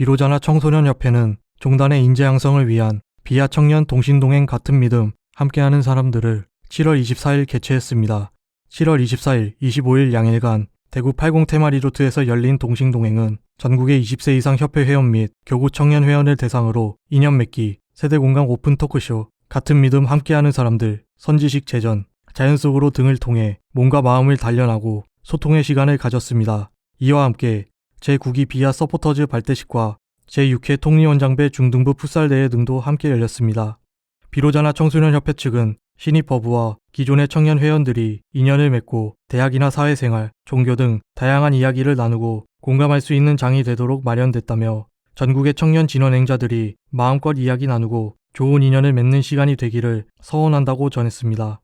비로자나 청소년협회는 종단의 인재 양성을 위한 비하 청년 동신동행 같은 믿음 함께하는 사람들을 7월 24일 개최했습니다. 7월 24일, 25일 양일간 대구 80 테마 리조트에서 열린 동싱동행은 전국의 20세 이상 협회 회원 및 교구 청년 회원을 대상으로 인연 맺기, 세대 공감 오픈 토크쇼, 같은 믿음 함께하는 사람들, 선지식 제전, 자연 속으로 등을 통해 몸과 마음을 단련하고 소통의 시간을 가졌습니다. 이와 함께 제9기 비하 서포터즈 발대식과 제6회 통리원장배 중등부 풋살대회 등도 함께 열렸습니다. 비로자나 청소년협회 측은 신입버부와 기존의 청년 회원들이 인연을 맺고 대학이나 사회생활, 종교 등 다양한 이야기를 나누고 공감할 수 있는 장이 되도록 마련됐다며 전국의 청년 진원행자들이 마음껏 이야기 나누고 좋은 인연을 맺는 시간이 되기를 서원한다고 전했습니다.